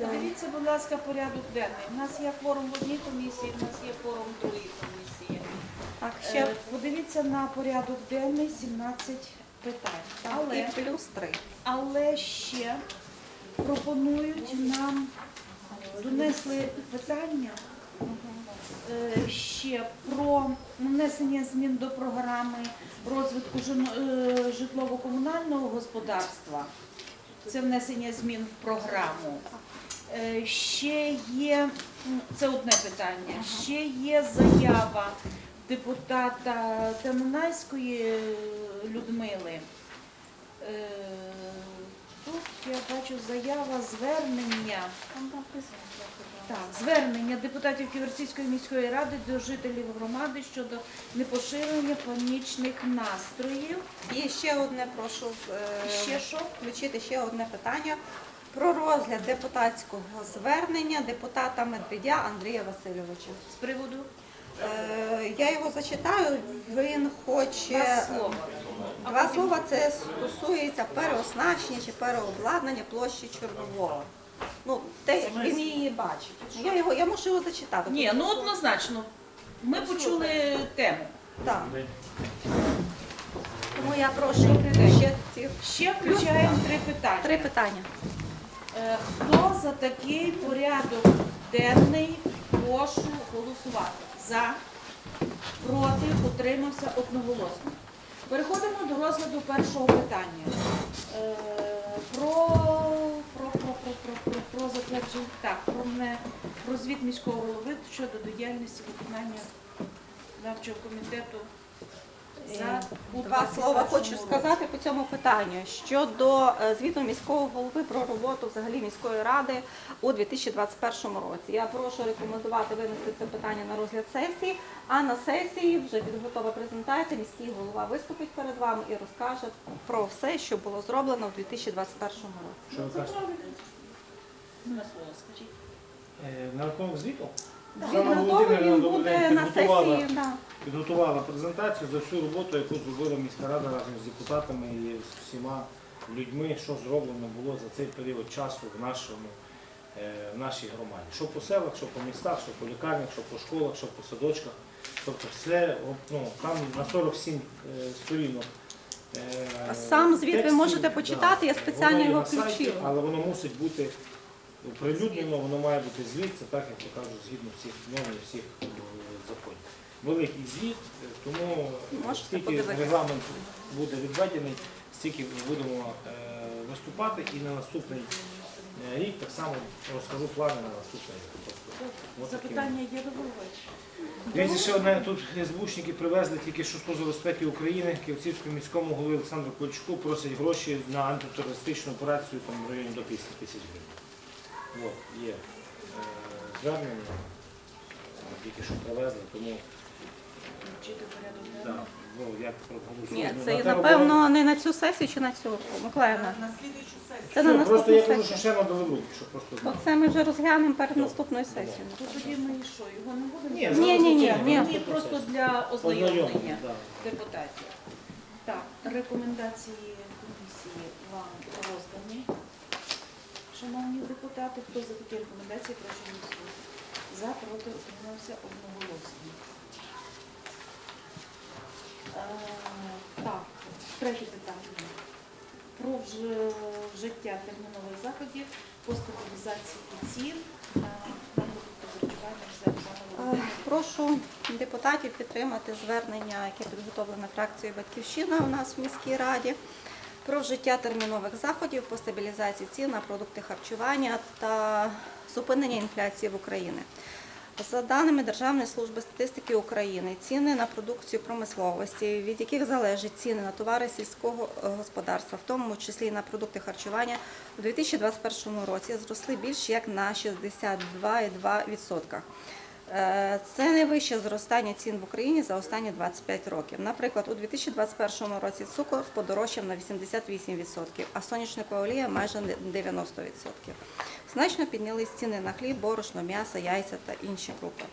Подивіться, будь ласка, порядок денний. У нас є форум в одній комісії, у нас є форум в другій комісії. Так, Е, ще Подивіться на порядок денний 17 питань. Але, і плюс три. але ще пропонують нам донесли питання е, ще про внесення змін до програми розвитку жино- е, житлово-комунального господарства. Це внесення змін в програму. Е, Ще є, це одне питання, ще є заява депутата Темнайської е, Людмили. Е, Тут я бачу заява звернення. Так, звернення депутатів Ківерцівської міської ради до жителів громади щодо непоширення панічних настроїв. І ще одне прошу е, Ще що? включити ще одне питання про розгляд депутатського звернення депутата Медведя Андрія Васильовича. З приводу Е, Я його зачитаю. Він хоче Два слова. Два слова це стосується переоснащення чи переобладнання площі Чорнового. Ну, те, як він її бачить. Я його я можу його зачитати. Ні, ну однозначно. Ми почули тему. Так. Тому я прошу ще ці Ще включаємо три питання. три питання. Е, Хто за такий порядок денний прошу голосувати? За, проти, утримався одноголосно. Переходимо до розгляду першого питання. Е, Про, про, про, про, про, про, затвердження, так, про, не, про звіт міського голови щодо діяльності виконання навчого комітету Два слова хочу сказати по цьому питанню щодо е, звіту міського голови про роботу взагалі міської ради у 2021 році. Я прошу рекомендувати винести це питання на розгляд сесії. А на сесії вже підготова презентація. Міський голова виступить перед вами і розкаже про все, що було зроблено у 2021 році. Що ви кажете? На слово скажіть. Е, На рахунок звіту? Оксана Володимирівна він добрий буде день, на підготувала, сесії. Да. підготувала презентацію за всю роботу, яку зробила міська рада разом з депутатами і з всіма людьми, що зроблено було за цей період часу в нашому е, в нашій громаді. Що по селах, що по містах, що по лікарнях, що по школах, що по садочках. Тобто все, о, ну, там на 47 е, сторінок. е, Сам звіт ви текстів, можете почитати, я спеціально воно є його на сайті, включила. Але воно мусить бути оприлюднено, воно має бути звіт, це так, як я кажу, згідно всіх норм і всіх е, законів. Великий звіт, е, тому скільки регламент буде відведений, стільки будемо е, виступати і на наступний е, рік так само розкажу плани на наступний рік. Тобто, от Запитання є до? Дивіться, ще одне тут СБУшники привезли тільки що Служба безпеки України, Київцівському міському голові Олександру Кольчуку просять гроші на антитерористичну операцію там в районі до 50 тисяч гривень. От, є е, звернення, е, тільки що привезли, тому да, ну, як проголосують. Ні, Ну, це на напевно не на цю сесію чи на цю Миколаївна. На слідуючу сесію. Це на Все, просто наступну я кажу, що сесію. ще на долеву, щоб просто Бо знали. це ми вже розглянемо перед наступною сесією. То тоді ми і що, його не будемо? Ні, Ні, ні, ні, ні. Ні, просто для Ознайомлення, да. депутатів. Так, рекомендації комісії вам роздані. Шановні депутати, хто за такі рекомендації, прошу голосувати. За, проти, утримався одноголосно. Е, Так, третє питання. Про вжиття термінових заходів по стабілізації цін харчування Е, Прошу депутатів підтримати звернення, яке підготовлене фракцією Батьківщина у нас в міській раді про вжиття термінових заходів по стабілізації цін на продукти харчування та зупинення інфляції в Україні. За даними Державної служби статистики України, ціни на продукцію промисловості, від яких залежать ціни на товари сільського е, господарства, в тому числі на продукти харчування, у 2021 році зросли більш як на 62,2%. Е, Це найвище зростання цін в Україні за останні 25 років. Наприклад, у 2021 році цукор подорожчав на 88%, а сонячникова олія майже 90%. Значно піднялись ціни на хліб, борошно, м'ясо, яйця та інші крупи.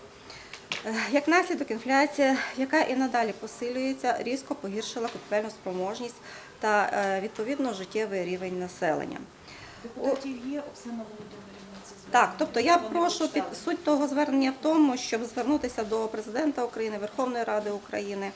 Е, Як наслідок, інфляція, яка і надалі посилюється, різко погіршила купівельну спроможність та е, відповідно життєвий рівень населення. Депутатів є, Оксана Володимирівна. Так, тобто я прошу під суть того звернення в тому, щоб звернутися до президента України, Верховної Ради України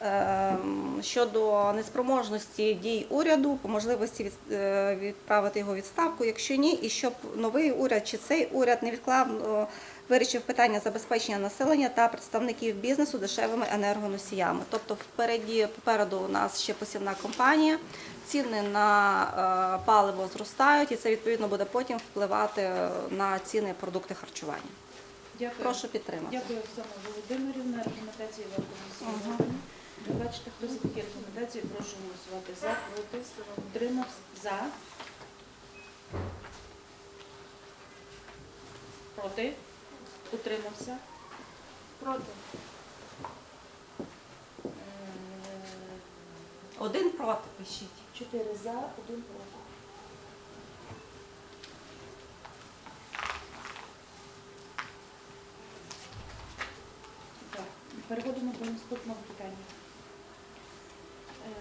ем, щодо неспроможності дій уряду, по можливості е, відправити його відставку, якщо ні, і щоб новий уряд чи цей уряд невідкладно вирішив питання забезпечення населення та представників бізнесу дешевими енергоносіями. Тобто впереді попереду у нас ще посівна кампанія. Ціни на е, паливо зростають, і це відповідно буде потім впливати на ціни продукти харчування. Дякую. Прошу підтримати. Дякую, Оксана Володимирівна. Рекомендації вам. Ви бачите, хто такі рекомендації, прошу голосувати за, проти, утримався, за. Проти, утримався. Проти. Е, Один проти пишіть. Чотири за, один проти. Так, переходимо до наступного питання. Е,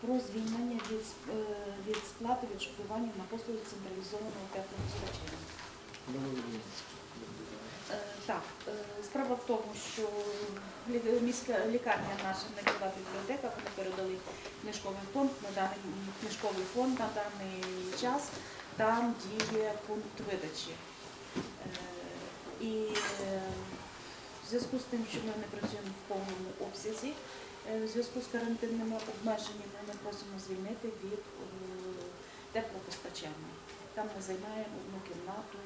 Про звільнення від, е, від сплати відшкодування на послуги централізованого теплопостачання. Справа в тому, що міська лікарня наша негова бібліотека, вони передали книжковий фонд на даний книжковий фонд на даний час. Там діє пункт видачі. Е, І е, в зв'язку з тим, що ми не працюємо в повному обсязі, е, в зв'язку з карантинними обмеженнями, ми просимо звільнити від теплопостачання. Там ми займаємо одну кімнату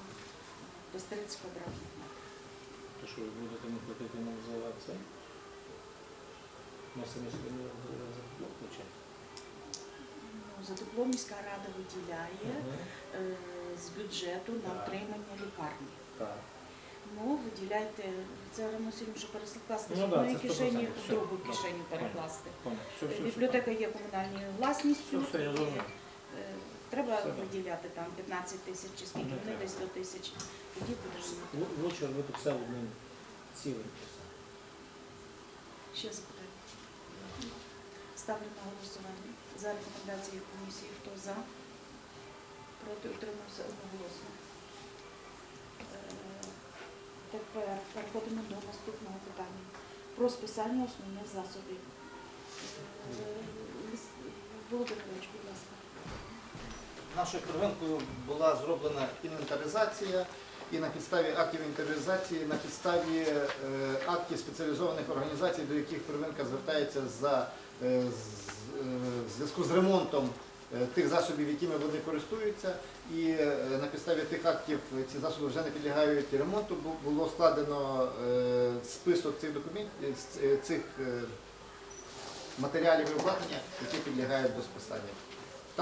до 30 квадратних. То що ви будете не платити нам за це? Ми самі собі не за блок получаємо. Ну, За тепло міська рада виділяє е, з бюджету на Так. утримання лікарні. Так. Ну, виділяйте, це равносильно, що перекласти з Ну, да, одної це кишені 100%. в другу Все, кишеню перекласти. Понял. Все, все, все. Бібліотека є комунальною власністю. Все, все, я зрозумів. Треба Все, виділяти там 15 тисяч чи скільки, вони десь 100 тисяч. Тоді буде знати. Лу- Лучше робити все одним цілим. Ще запитання. Ставлю на голосування. За рекомендації комісії. Хто за? Проти утримався одноголосно. Е, Тепер переходимо до наступного питання. Про списання основних засобів. Е, Ліс- Володимирович, будь ласка. Нашою первинкою була зроблена інвентаризація, і на підставі актів інвентаризації, на підставі е, актів спеціалізованих організацій, до яких первинка звертається за е, е, зв'язку з ремонтом тих засобів, якими вони користуються, і на підставі тих актів ці засоби вже не підлягають ремонту. Було складено список цих документів цих матеріалів і обладнання, які підлягають до списання.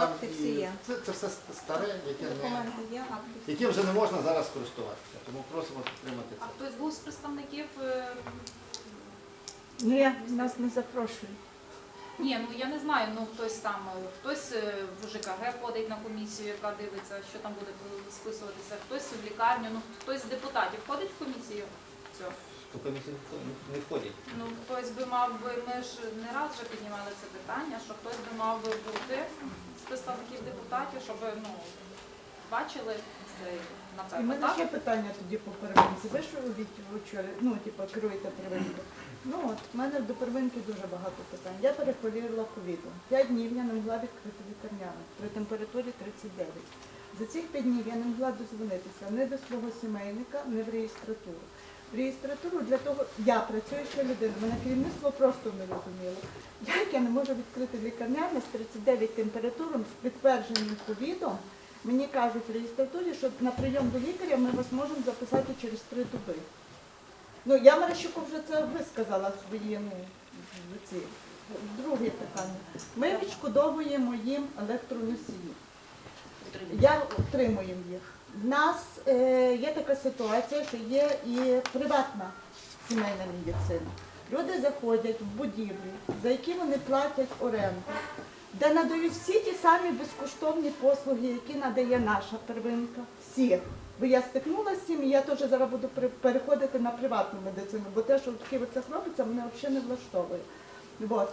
Акти всі і є. це, це все старе, яке, не, Документи є, акти. яким вже не можна зараз користуватися. Тому просимо підтримати А це. хтось був з представників? е, Ні, нас не запрошують. Ні, ну я не знаю, ну хтось там, е, хтось е, в ЖКГ ходить на комісію, яка дивиться, що там буде списуватися, хтось в лікарню, ну хтось з депутатів ходить в комісію. В комісію не входять- не входять. Ну хтось би мав би, ми ж не раз вже піднімали це питання, що хтось би мав би бути представників депутатів, щоб ну бачили це І в напевно. мене ще Так? питання тоді по первинці. Ви що робіть вчора? Ну, типу, керуєте первинку. Ну от, в мене до первинки дуже багато питань. Я перехворіла ковідом. П'ять днів я не могла відкрити лікарняну при температурі 39. За цих п'ять днів я не могла дозвонитися ні до свого сімейника, ні в реєстратуру. Реєстратуру для того, я працююча людина, мене керівництво просто не розуміло. Як я не можу відкрити лікарняну з 39 температуром з підтвердженим ковідом, Мені кажуть в реєстратурі, що на прийом до лікаря ми вас можемо записати через три доби. Ну, я Марищуку вже це висказала свої ну, ці. Друге питання. Ми відшкодовуємо їм електроносії. Я отримуємо їх. В нас е, є така ситуація, що є і приватна сімейна медицина. Люди заходять в будівлі, за які вони платять оренду, де надають всі ті самі безкоштовні послуги, які надає наша первинка. Всі. Бо я стикнулася з цим, і я теж зараз буду переходити на приватну медицину, бо те, що в Києвицях робиться, мене взагалі не влаштовує. От.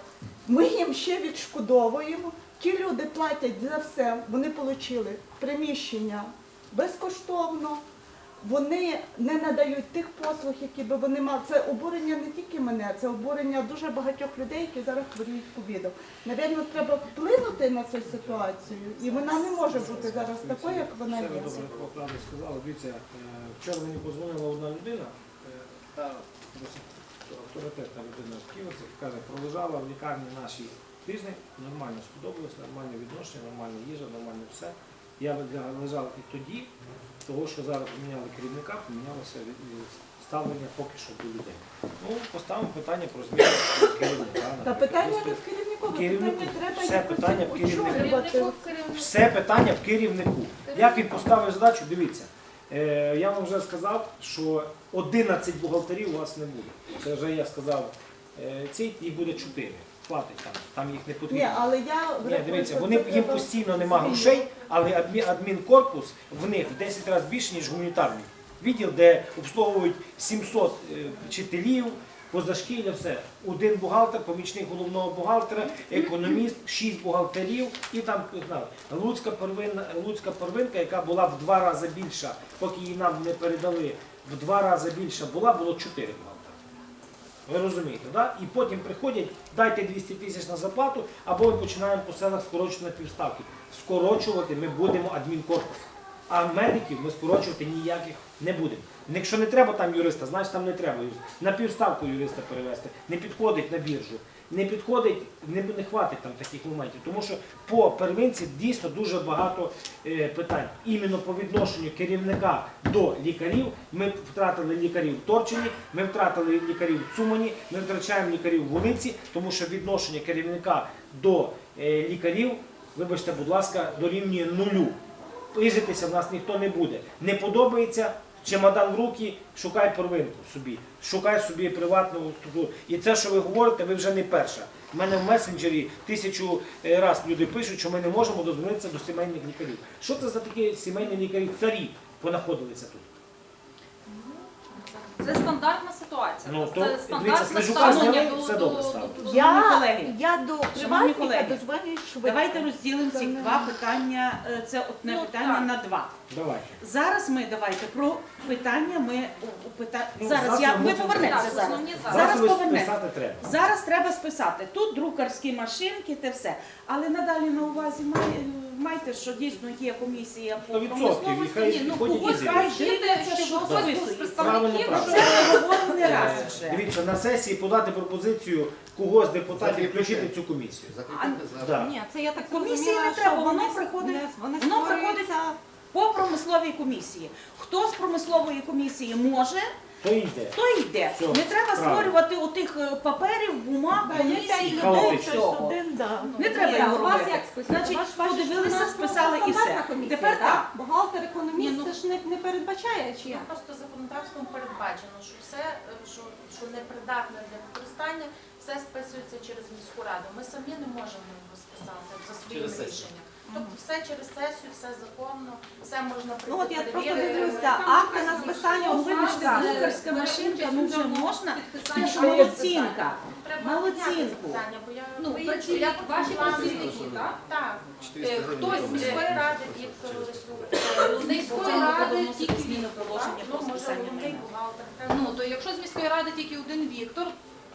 Ми їм ще відшкодовуємо Ті люди платять за все, вони отримали приміщення безкоштовно. Вони не надають тих послуг, які би вони мали. Це обурення не тільки мене, це обурення дуже багатьох людей, які зараз хворіють ковідом. Навірно, треба вплинути на цю ситуацію, і вона не може бути зараз такою, як вона є. ви добре правду сказали. Дивіться, е, вчора мені позвонила одна людина, е, та досить авторитетна людина в Києві, каже, пролежала в лікарні нашій тиждень, нормально сподобалось, нормальне відношення, нормальна їжа, нормально все. Я лежав і тоді, того, що зараз поміняли керівника, помінялося ставлення поки що до людей. Ну, поставимо питання про зміну керівника. Та питання не в керівнику, треба Все питання в керівнику. Все питання в керівнику. Як він поставив задачу, дивіться. Е, я вам вже сказав, що 11 бухгалтерів у вас не буде. Це вже я сказав, е, цей їх буде 4. Хватить там, там їх не Ні, потрібно. але я Ні, дивіться, вони їм постійно нема грошей, але адмі- адмінкорпус в них в 10 разів більше, ніж гуманітарний. Відділ, де обслуговують 700 е, вчителів, позашкілля, все. Один бухгалтер, помічник головного бухгалтера, економіст, 6 бухгалтерів і там знаю, Луцька первинна, Луцька первинка, яка була в два рази більша, поки її нам не передали, в два рази більша була, було 4 бухгалтера. Ви розумієте, да? І потім приходять, дайте 200 тисяч на зарплату, або ми починаємо по селах скорочувати півставки. Скорочувати ми будемо адмінкорпус. А медиків ми скорочувати ніяких не будемо. Якщо не треба там юриста, значить там не треба юриста. На півставку юриста перевести. Не підходить на біржу. Не підходить, не, не хватить там таких моментів. Тому що по первинці дійсно дуже багато е, питань. Іменно по відношенню керівника до лікарів. Ми втратили лікарів в Торчині, ми втратили лікарів в Цумані, ми втрачаємо лікарів в Волиці, тому що відношення керівника до е, лікарів, вибачте, будь ласка, дорівнює нулю. Пижитися в нас ніхто не буде. Не подобається. Чемодан в руки, шукай первинку собі, шукай собі приватну структуру. І це, що ви говорите, ви вже не перша. У мене в месенджері тисячу разів раз люди пишуть, що ми не можемо дозвонитися до сімейних лікарів. Що це за такі сімейні лікарі? Царі понаходилися тут. Це стандартна ситуація. Ну, то, це дивіться, стандартне Слежука ставлення зняли, до, все до, добре до, стало. до, до Я, колеги, я до приватника колеги, дозвонююсь швидко. Давайте розділимо ці два питання, е, це одне Ну, питання так. на два. Давайте. Зараз ми давайте про питання. Ми у- у пита... Ну, зараз зараз я ми ми мусимо- повернемося Так, зараз. основні зараз. Зараз Зараз повернемо. писати треба. Зараз треба списати. Тут друкарські машинки, те все. Але надалі на увазі май- майте, що дійсно є комісія по 100% і промисловості. Ні, ну ходять когось і хай що що хтось з представників Правильно, не раз Е, вже. Дивіться, на сесії подати пропозицію когось з депутатів включити в цю комісію. Закріпити за. Да. Ні, це я так Комісії не треба, воно приходить- воно створюються По промисловій комісії. Хто з промислової комісії може, То йде. той йде. Все, Не треба правильно. створювати отих е, паперів, бумаг, комісій, людей, того всього. один, да. Не треба його у вас робити. як списують? Значить, Ваш- ваш подивилися, у нас списали і стандартна все. комісія, Тепер так. Бухгалтер, економіст, ну- це ж не, не передбачає, чи Ну, як? Просто законодавством передбачено, що все, е, що, що непридатне для використання, все списується через міську раду. Ми самі не можемо його списати за своїм Через сесію. рішенням. Тобто все через сесію, все законно, все можна прийти Ну от я просто дивлюся, акти на списання Ну, вас друкарська машинка, ну вже можна. Підписання Що молодцінка. Треба Молодцінку. підняти питання, бо я Ну, боюсь, працівники, я ваші працівники, так? Так. Е, Хтось з міської ради, Віктор З міської ради тільки зміни положення ну, про може, списання головний майна. бухгалтер. Ну, то якщо з міської ради тільки один Віктор,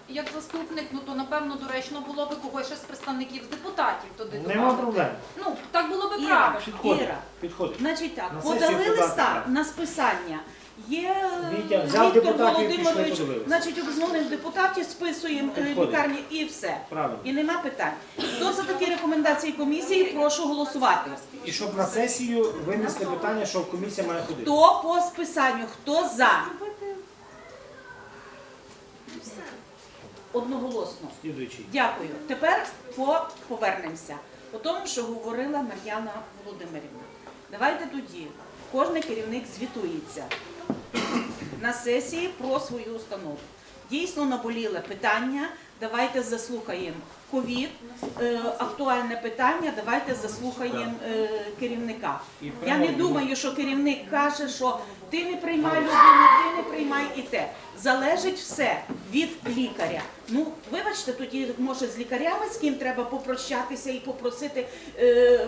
як заступник, ну то напевно доречно було би когось ще з представників депутатів туди Нема додати. проблем. Ну, так було би Іра, правильно. Підходить. Іра. Підходить. Значить так, На сесію подали подати листа на списання. Є е, Вітя, взяв Віктор депутатів пішли Володимирович, подивилися. значить, обзвонив депутатів, списуємо е, Підходить. лікарні і все. Правильно. І нема питань. Хто за такі рекомендації комісії, прошу голосувати. І щоб на сесію винесли питання, що комісія має ходити. Хто по списанню, хто за? Одноголосно. Слідуючий. Дякую. Тепер по повернемося по тому, що говорила Мар'яна Володимирівна. Давайте тоді. Кожен керівник звітується на сесії про свою установу. Дійсно наболіле питання давайте заслухаємо ковід, е, актуальне питання, давайте заслухаємо е, керівника. Я не думаю, що керівник каже, що ти не приймай людину, ти не приймай і те. Залежить все від лікаря. Ну, вибачте, тоді може з лікарями, з ким треба попрощатися і попросити е,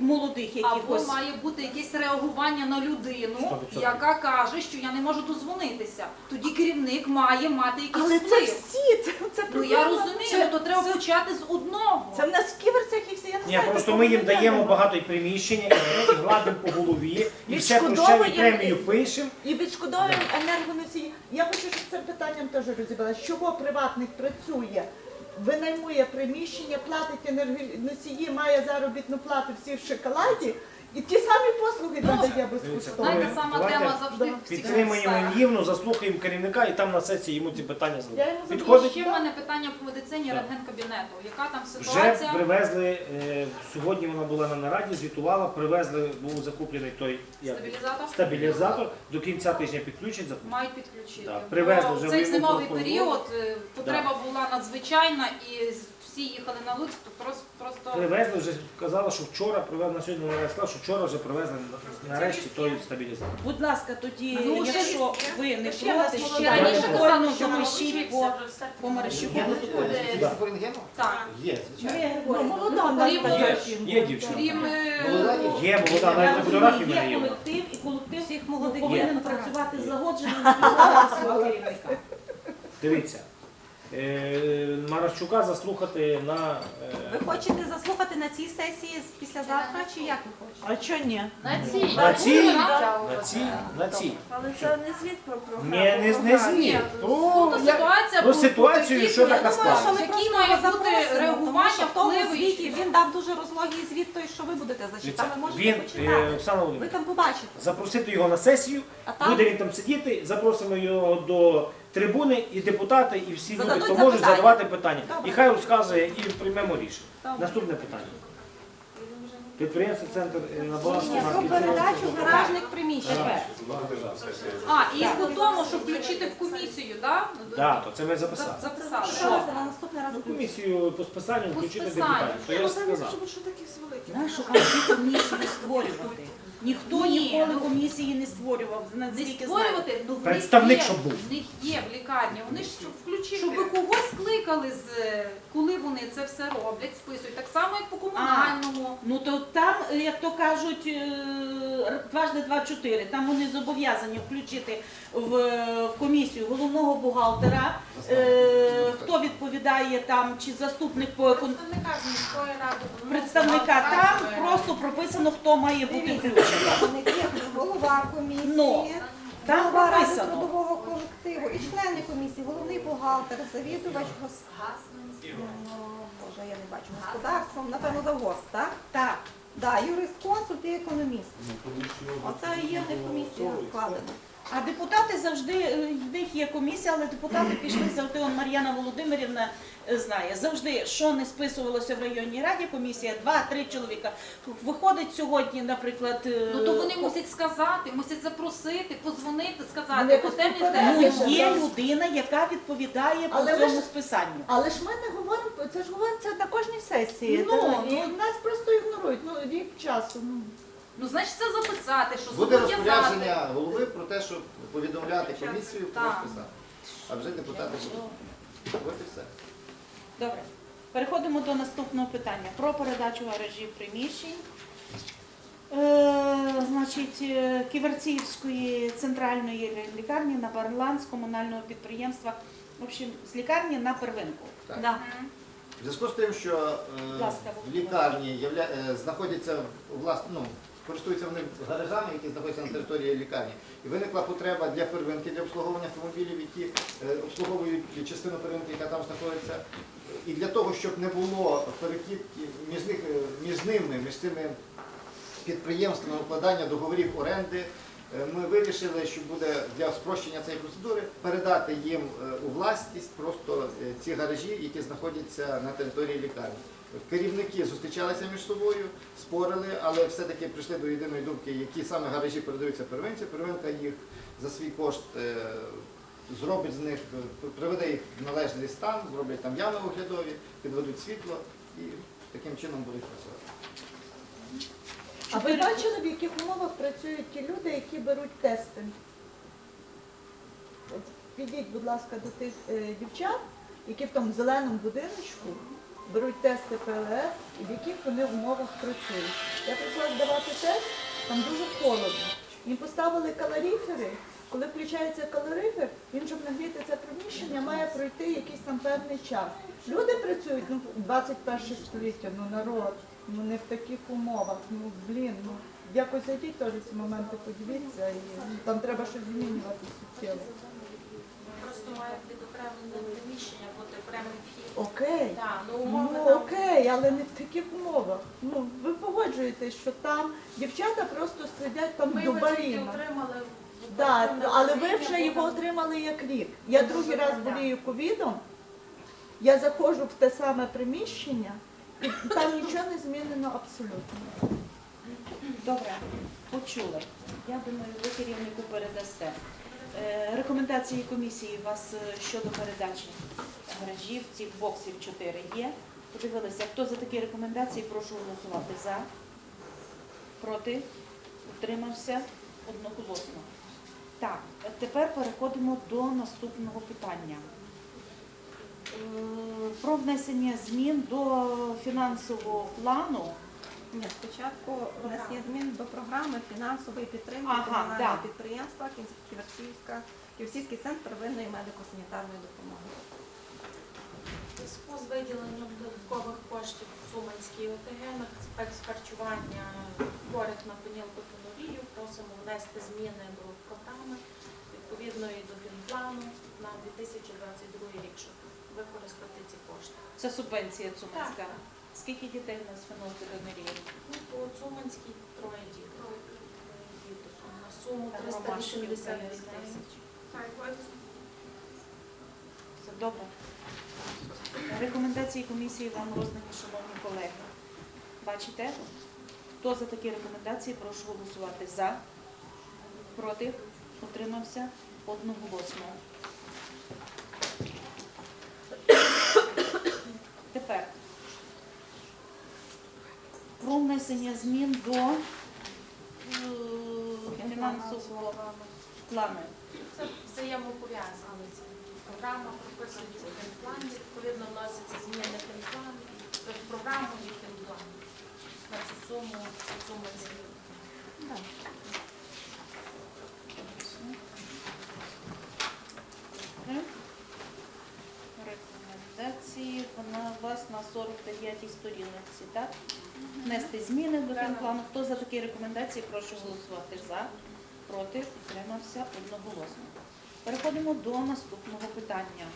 молодих Або якихось. має бути якесь реагування на людину, 100%. яка каже, що я не можу дозвонитися. Тоді керівник має мати якийсь Але це всі, це, це Ну я розумію, Це- то треба почати з одного. Це в нас в ківерцях і всі, я не Ні, знаю. просто такого ми їм даємо багато і приміщення, і гладимо по голові, і все Відшкодовуємо. прощені премію пишемо. І відшкодовуємо енергоносії. Я хочу, щоб цим питанням теж розібралася. Чого приватник працює, винаймує приміщення, платить енергоносії, має заробітну плату всі в шоколаді, і ті самі послуги надає безкоштовно. Знаєте, Давайте сама тема завжди да. в цих Підтримуємо сферах. заслухаємо керівника і там на сесії йому ці питання Я задаємо. йому Підходить? Ще в мене питання по медицині Так. рентген-кабінету. Яка там Вже ситуація? привезли, е, сьогодні вона була на нараді, звітувала, привезли, був закуплений той як, Стабілізатор? стабілізатор, до кінця тижня підключать, запустять. Мають підключити. Так, привезли Бо вже в цей зимовий період е, потреба була надзвичайна і з- всі їхали на Луцьк, то просто, просто Привезли вже, казала, що вчора привезли, на сьогодні наразі сказав, що вчора вже привезли нарешті той стабілізатор. Будь ласка, тоді, Ну, якщо ви не ще проти, ще Раніше раніше казали, що запишіть по, по Марищуку. Є протоколі. спеціаліст по рентгену? так. Є, звичайно. Ну, молода ну, Є, є дівчина. Крім е, Молода Є, молода, Я навіть фотографії в мене є є. колектив, і колектив Всіх молодих повинен працювати злагоджено і співпрацювати свого керівника. Дивіться, е, заслухати на Ви е, хочете заслухати на цій сесії з- післязавтра, чи як ви хочете? А чого ні? На цій. на цій, на цій, на цій. Але це не звіт про програму. Ні, не, не зміг. Ні, О, суто я- ситуація про ситуацію, що така я думаю, склалася. що Який має бути реагування, тому що в тому впливи? звіті він дав дуже розлогий звіт, той, що ви будете зачитати. Ви можете Він, е, почитати. Оксана Ви Володимирівна, там побачите. запросити його на сесію, А там буде він там сидіти, запросимо його до трибуни, і депутати, і всі люди, Зададуть хто можуть запитання. задавати питання. Добре. І хай розказує, і приймемо рішення. Добре. Наступне питання. Підприємство центр е, на балансі про передачу гаражних приміщень. А, і по тому, щоб включити в комісію, да? Так, то це ми За- записали. Записали. Що Що? на наступний раз Ну, комісію по списанню По включити списанню. депутатів. То я ж сказав. Що такі великі? Нашу комісію комісію створювати. Ніхто Ні, ніколи ну, комісії не створював, Не наскільки знаю. створювати, ну в них Представник, є, щоб був. В них є в лікарні. Вони ж щоб включити, щоб ви когось кликали з е, коли вони це все роблять, списують. Так само, як по комунальному. Ну то там, як то кажуть, е, дважди два чотири. Там вони зобов'язані включити в, в комісію головного бухгалтера, е, хто відповідає там, чи заступник по екон... Представника міської ради. представника. Там просто прописано, хто має бути Дивіться, включений. Є голова комісії, Ну, там голова ради прописано. трудового колективу і члени комісії, головний бухгалтер, завідувач гос... Ну, Боже, я не бачу господарством, напевно, завгосп, так? Так. Да, юрист консульт і економіст. Оце і є в них комісія складена. А депутати завжди, е, в них є комісія, але депутати пішли завжди, он Мар'яна Володимирівна е, знає, завжди, що не списувалося в районній раді, комісія, два-три чоловіка. Виходить сьогодні, наприклад, е, Ну то вони мусять сказати, мусять запросити, позвонити, сказати, по темі темі. ну, є людина, яка відповідає по Але цьому ж- списанню. Але ж ми не говоримо, це ж говориться на кожній сесії. Ну, і ну. нас просто ігнорують. Ну, рік часу. Ну. Ну значить це записати, що Буде зобов'язати. розпорядження голови про те, щоб повідомляти комісію про Так. А вже депутати будуть. От і все. Добре. Переходимо до наступного питання про передачу гаражів приміщень. Е, значить, е, Ківерцівської центральної лікарні на баланс комунального підприємства. В общем, з лікарні на первинку. Так. Да. В зв'язку з тим, що е, Будь ласка, в лікарні явля... е, знаходяться власне, ну, користуються вони гаражами, які знаходяться на території лікарні. І виникла потреба для первинки, для обслуговування автомобілів, які е, обслуговують частину первинки, яка там знаходиться. І для того, щоб не було перекидки між, них, е, між ними, між цими підприємствами укладання договорів оренди. Е, Ми вирішили, що буде для спрощення цієї процедури передати їм у власність просто ці гаражі, які знаходяться на території лікарні. Керівники зустрічалися між собою, спорили, але все-таки прийшли до єдиної думки, які саме гаражі передаються первинці. Первинка їх за свій кошт е, зробить з них, приведе їх в належний стан, зроблять там ями оглядові, підведуть світло і таким чином будуть працювати. А ви бачили, в яких умовах працюють ті люди, які беруть тести? Підіть, будь ласка, до тих е, дівчат, які в тому зеленому будиночку беруть тести ПЛР і в яких вони умовах працюють. Я прийшла здавати тест, там дуже холодно. Їм поставили калорифери. Коли включається калорифер, він, щоб нагріти це приміщення, має пройти якийсь там певний час. Люди працюють ну, 21 століття, ну народ, ну не в таких умовах. Ну блін, ну якось зайдіть теж ці моменти, подивіться, і ну, там треба щось змінювати суттєво. Просто має відокремлене приміщення, бути окремий вхід. Окей. Так, ну умови Ну там окей, але не в таких умовах. Ну ви погоджуєтесь, що там дівчата просто сидять там ми його тільки отримали. в але ви вже його потім- отримали як рік. Я Ну, другий раз болію ковідом, я заходжу в те саме приміщення, і там нічого не змінено абсолютно. Добре, почули. Я думаю, ви керівнику передасте. Е, Рекомендації комісії у вас е, щодо передачі гаражів, цих боксів 4 є. Подивилися, хто за такі рекомендації, прошу голосувати за, проти, утримався одноголосно. Так, тепер переходимо до наступного питання. Е, Про внесення змін до фінансового плану. Ні, спочатку у нас є зміни до програми фінансової підтримки Ага, комунального да. підприємства Ківерцівська, Ківерцівський центр первинної медико-санітарної допомоги. З виділенням додаткових коштів в Цуманській ОТГ на спецхарчування хворих на фенілкотонурію просимо внести зміни до програми відповідної до фінплану на 2022 рік, щоб використати ці кошти. Це субвенція Цуманська. Скільки дітей у нас фенолтиронерії? Ну, по Цуманській троє дітей. Троє діток. На суму Там 382 Ромашківка, я знаю. тисячі. Все добре. Рекомендації комісії вам роздані, шановні колеги. Бачите? Хто за такі рекомендації, прошу голосувати за, проти, утримався одноголосно. Тепер про внесення змін до е, фінансового плану. Це взаємопов'язано. Програма прописується в генплані, відповідно вносяться зміни в генплан, в програму і генплан. На цю суму, суму змін. Рекомендації вона у вас на 49-й сторінці, так? Внести зміни до генплану. Хто за такі рекомендації, прошу голосувати за, проти, підтримався одноголосно. Переходимо до наступного питання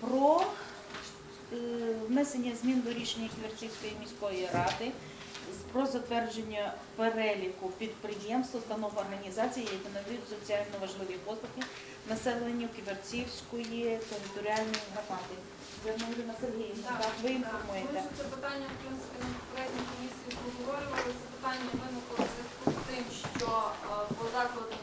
про е, внесення змін до рішення Ківерцівської міської ради про затвердження переліку підприємств, установ організацій, які надають соціально важливі послуги населенню Ківерцівської територіальної громади. Зерновина Сергіївна, так, ви інформуєте. Ми це питання, в принципі, на конкретній комісії проговорювали. Це питання виникло в зв'язку з тим, що е, по закладах